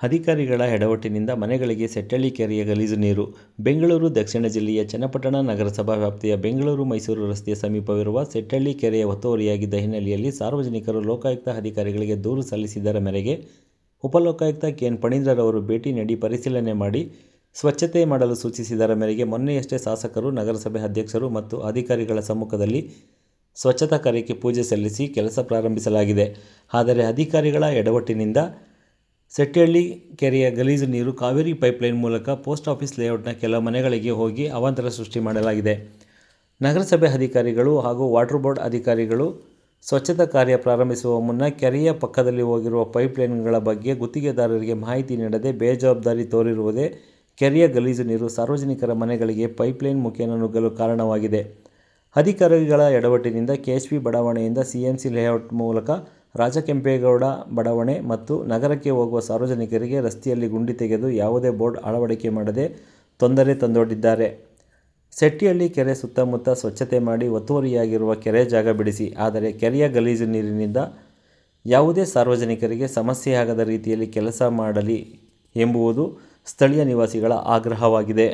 ಅಧಿಕಾರಿಗಳ ಎಡವಟ್ಟಿನಿಂದ ಮನೆಗಳಿಗೆ ಸೆಟ್ಟಳ್ಳಿ ಕೆರೆಯ ಗಲೀಜು ನೀರು ಬೆಂಗಳೂರು ದಕ್ಷಿಣ ಜಿಲ್ಲೆಯ ಚನ್ನಪಟ್ಟಣ ನಗರಸಭಾ ವ್ಯಾಪ್ತಿಯ ಬೆಂಗಳೂರು-ಮೈಸೂರು ರಸ್ತೆಯ ಸಮೀಪವಿರುವ ಸೆಟ್ಟಳ್ಳಿ ಕೆರೆಯ ಒತ್ತುವರಿಯಾಗಿದ್ದ ಹಿನ್ನೆಲೆಯಲ್ಲಿ ಸಾರ್ವಜನಿಕರು ಲೋಕಾಯುಕ್ತ ಅಧಿಕಾರಿಗಳಿಗೆ ದೂರು ಸಲ್ಲಿಸಿದ್ದರ ಮೇರೆಗೆ ಉಪಲೋಕಾಯುಕ್ತ ಕೆ. ಎನ್. ಅವರು ಭೇಟಿ ನೀಡಿ ಪರಿಶೀಲನೆ ಮಾಡಿ ಸ್ವಚ್ಛತೆ ಮಾಡಲು ಸೂಚಿಸಿದರ ಮೇರೆಗೆ ಮೊನ್ನೆಯಷ್ಟೇ ಶಾಸಕರು, ನಗರಸಭೆ ಅಧ್ಯಕ್ಷರು ಮತ್ತು ಅಧಿಕಾರಿಗಳ ಸಮ್ಮುಖದಲ್ಲಿ ಸ್ವಚ್ಛತಾ ಕಾರ್ಯಕ್ಕೆ ಪೂಜೆ ಸಲ್ಲಿಸಿ ಕೆಲಸ ಪ್ರಾರಂಭಿಸಲಾಗಿದೆ. ಆದರೆ ಅಧಿಕಾರಿಗಳ ಎಡವಟ್ಟಿನಿಂದ ಸೆಟ್ಟಳ್ಳಿ ಕೆರೆಯ ಗಲೀಜು ನೀರು ಕಾವೇರಿ ಪೈಪ್ಲೈನ್ ಮೂಲಕ ಪೋಸ್ಟ್ ಆಫೀಸ್ ಲೇಔಟ್ನ ಕೆಲ ಮನೆಗಳಿಗೆ ಹೋಗಿ ಅವಾಂತರ ಸೃಷ್ಟಿ ಮಾಡಲಾಗಿದೆ. ನಗರಸಭೆ ಅಧಿಕಾರಿಗಳು ಹಾಗೂ ವಾಟರ್ ಬೋರ್ಡ್ ಅಧಿಕಾರಿಗಳು ಸ್ವಚ್ಛತಾ ಕಾರ್ಯ ಪ್ರಾರಂಭಿಸುವ ಮುನ್ನ ಕೆರೆಯ ಪಕ್ಕದಲ್ಲಿ ಹೋಗಿರುವ ಪೈಪ್ಲೈನ್ಗಳ ಬಗ್ಗೆ ಗುತ್ತಿಗೆದಾರರಿಗೆ ಮಾಹಿತಿ ನೀಡದೆ ಬೇಜವಾಬ್ದಾರಿ ತೋರಿರುವುದೇ ಕೆರೆಯ ಗಲೀಜು ನೀರು ಸಾರ್ವಜನಿಕರ ಮನೆಗಳಿಗೆ ಪೈಪ್ಲೈನ್ ಮುಖೇನ ನುಗ್ಗಲು ಕಾರಣವಾಗಿದೆ. ಅಧಿಕಾರಿಗಳ ಎಡವಟ್ಟಿನಿಂದ ಕೆಎಚ್ಪಿ ಬಡಾವಣೆಯಿಂದ ಸಿ ಲೇಔಟ್ ಮೂಲಕ ರಾಜಕೆಂಪೇಗೌಡ, ಬಡಾವಣೆ ಮತ್ತು ನಗರಕ್ಕೆ ಹೋಗುವ ಸಾರ್ವಜನಿಕರಿಗೆ ರಸ್ತೆಯಲ್ಲಿ ಗುಂಡಿ ತೆಗೆದು ಯಾವುದೇ ಬೋರ್ಡ್ ಅಳವಡಿಕೆ ಮಾಡದೆ ತೊಂದರೆ ತಂದೊಡ್ಡಿದ್ದಾರೆ. ಸೆಟ್ಟಿಹಳ್ಳಿ ಕೆರೆ ಸುತ್ತಮುತ್ತ ಸ್ವಚ್ಛತೆ ಮಾಡಿ ಒತ್ತುವರಿಯಾಗಿರುವ ಕೆರೆ ಜಾಗ ಬಿಡಿಸಿ. ಆದರೆ ಕೆರೆಯ ಗಲೀಜು ನೀರಿನಿಂದ ಯಾವುದೇ ಸಾರ್ವಜನಿಕರಿಗೆ ಸಮಸ್ಯೆಯಾಗದ ರೀತಿಯಲ್ಲಿ ಕೆಲಸ ಮಾಡಲಿ ಎಂಬುವುದು ಸ್ಥಳೀಯ ನಿವಾಸಿಗಳ ಆಗ್ರಹವಾಗಿದೆ.